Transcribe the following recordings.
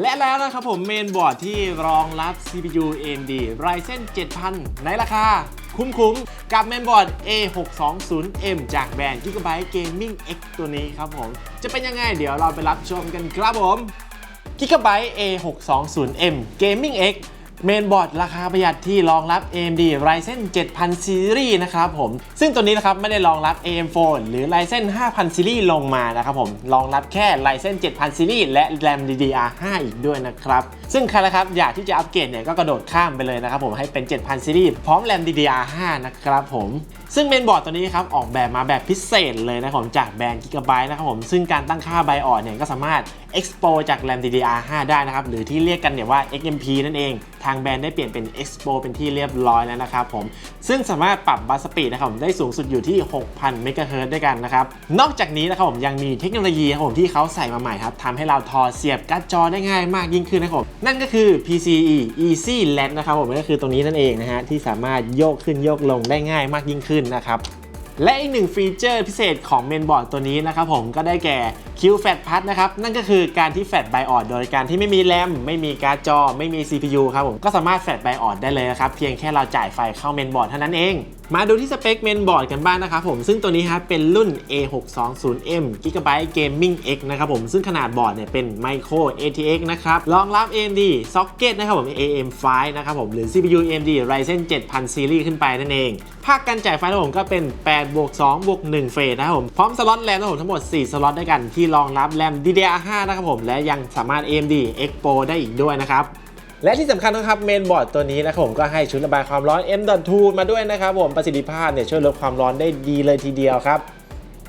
และแล้วนะครับผมเมนบอร์ดที่รองรับ CPU AMD Ryzen 7000 ในราคา คุ้มๆ กับเมนบอร์ด A620M จากแบรนด์ Gigabyte Gaming X ตัวนี้ครับผม จะเป็นยังไงเดี๋ยวเราไปรับชมกันครับผม Gigabyte A620M Gaming X เมนบอร์ดราคาประหยัดที่รองรับ AMD Ryzen 7000 Series นะครับผม ซึ่งตัวนี้นะครับไม่ได้รองรับ AM4 หรือ Ryzen 5000 Series ลงมานะครับผม รองรับแค่ Ryzen 7000 Series และ RAM DDR5 อีกด้วยนะครับ ซึ่งใครนะครับอยากที่จะอัปเกรดเนี่ยก็กระโดดข้ามไปเลยนะครับผมให้เป็น 7000 Series พร้อม RAM DDR5 นะครับผมซึ่งเมนบอร์ดตัวนี้ครับออกแบบมาแบบพิเศษเลยนะครับผมจากแบรนด์ Gigabyte นะครับผมซึ่งการตั้งค่าไบออดเนี่ยก็สามารถ export จาก RAM DDR5 ได้นะครับหรือที่เรียกกันเนี่ยว่า XMP นั่นเองทางแบรนด์ได้เปลี่ยนเป็น Expo เป็นที่เรียบร้อยแล้วนะครับผม ซึ่งสามารถปรับบัสสปีดนะครับผมได้สูงสุดอยู่ที่ 6,000 MHz ด้วยกันนะครับ นอกจากนี้นะครับผมยังมีเทคโนโลยีครับผมที่เขาใส่มาใหม่ครับทำให้เราทอเสียบการ์ดจอได้ง่ายมากยิ่งขึ้นนะครับนั่นก็คือ PCE Easy LED นะครับผมก็คือตรงนี้นั่นเองนะฮะที่สามารถโยกขึ้นโยกลงได้ง่ายมากยิ่งขึ้นนะครับ และอีกหนึ่งฟีเจอร์พิเศษของเมนบอร์ดตัวนี้นะครับผมก็ได้แก่ Q Fat p a d นะครับ นั่นก็คือการที่แฟตไบออดโดยการที่ไม่มีแรมไม่มีการ์ดจอ ไม่มี CPU ครับผมก็สามารถแฟตไบออดได้เลยนะครับ เพียงแค่เราจ่ายไฟเข้าเมนบอร์ดเท่านั้นเอง มาดูที่สเปคเมนบอร์ดกันบ้างนะครับผมซึ่งตัวนี้ครับเป็นรุ่น A620M Gigabyte Gaming X นะครับผมซึ่งขนาดบอร์ดเนี่ยเป็น Micro ATX นะครับรองรับ AMD Socket นะครับผม AM5 นะครับผมหรือ CPU AMD Ryzen 7000 Series ขึ้นไปนั่นเอง ภาคการจ่ายไฟนะผมก็เป็น8บวก2บวก1เฟสนะครับผมพร้อมสล็อตแรมนะผมทั้งหมด 4 สล็อตด้วยกันที่รองรับแรม DDR5 นะครับผมและยังสามารถ AMD Expo ได้อีกด้วยนะครับ และที่สำคัญนะครับเมนบอร์ดตัวนี้นะครับผมก็ให้ชุดระบายความร้อน M.2 มาด้วยนะครับผมประสิทธิภาพเนี่ยช่วยลดความร้อนได้ดีเลยทีเดียวครับ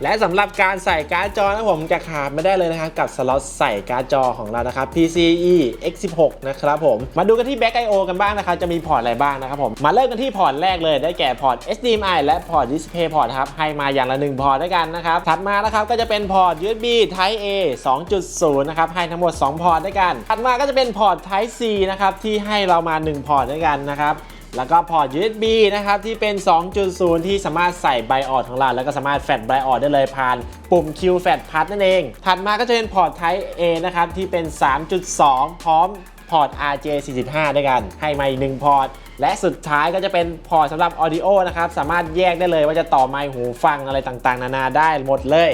และสำหรับการใส่การ์ดจอนะผมจะขาดไม่ได้เลยนะครับกับสล็อตใส่การ์ดจอของเรานะครับ PCIe X16 นะครับผมมาดูกันที่ Back I/O กันบ้างนะครับจะมีพอร์ตอะไรบ้างนะครับผมมาเริ่มกันที่พอร์ตแรกเลยได้แก่พอร์ต HDMI และพอร์ต DisplayPort ครับให้มาอย่างละหนึ่งพอร์ตด้วยกันนะครับถัดมานะครับก็จะเป็นพอร์ต USB Type A 2.0 นะครับให้ทั้งหมด 2 พอร์ตด้วยกัน ถัดมาก็จะเป็นพอร์ต Type C นะครับที่ให้เรามา 1 พอร์ตด้วยกันนะครับ แล้วก็พอร์ต USB นะครับ ที่เป็น 2.0 ที่สามารถใส่ไบออดของเราแล้วก็สามารถแฟลชไบออดได้เลยผ่านปุ่ม Q Fat p a t นั่นเอง ถัดมาก็จะเป็นพอร์ต Type A นะครับ ที่เป็น 3.2 พร้อมพอร์ต RJ45 ด้วยกัน ให้มาอีกหนึ่งพอร์ต และสุดท้ายก็จะเป็นพอร์ตสำหรับ Audio นะครับ สามารถแยกได้เลยว่าจะต่อไมค์หูฟังอะไรต่างๆ นานาได้หมดเลย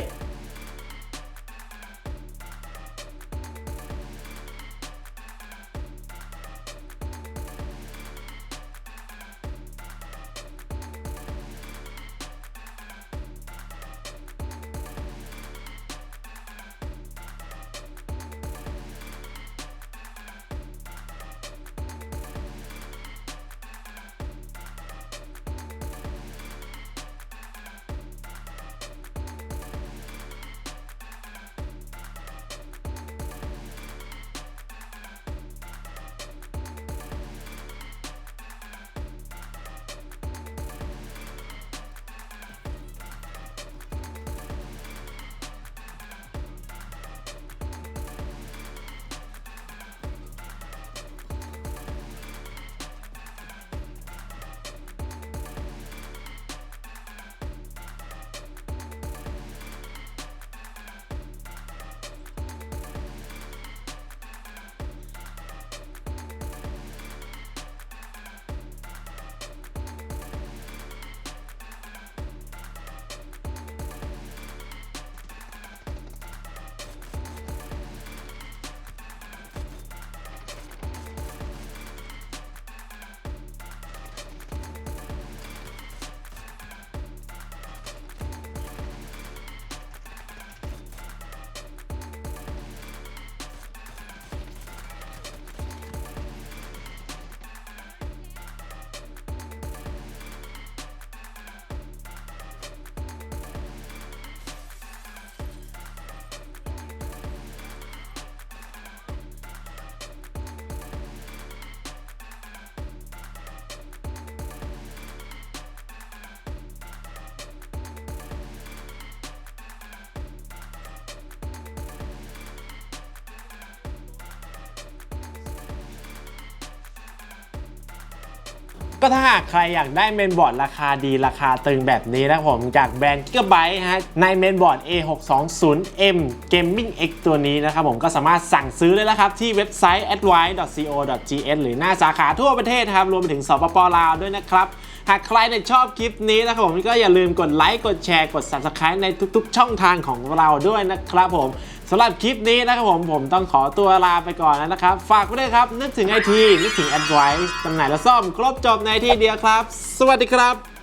ก็ถ้าหากใครอยากได้เมนบอร์ดราคาดีราคาตึงแบบนี้นะครับผมจากแบรนด์ Gigabyte ฮะในเมนบอร์ด A620M Gaming X ตัวนี้นะครับผมก็สามารถสั่งซื้อได้แล้วครับ ที่เว็บไซต์ advice.co.th หรือหน้าสาขาทั่วประเทศครับรวมไปถึงสปปลาวด้วยนะครับหากใครเนี่ยชอบคลิปนี้นะครับผมก็อย่าลืมกดไลค์กดแชร์กด Subscribe ในทุกๆ ช่องทางของเราด้วยนะครับผม สำหรับคลิปนี้นะครับผมผมต้องขอตัวลาไปก่อนแล้วนะครับ ฝากไว้ด้วยครับ นึกถึงไอทีนึกถึงแอดไวส์จำหน่ายและซ่อมครบจบในที่เดียวครับ สวัสดีครับ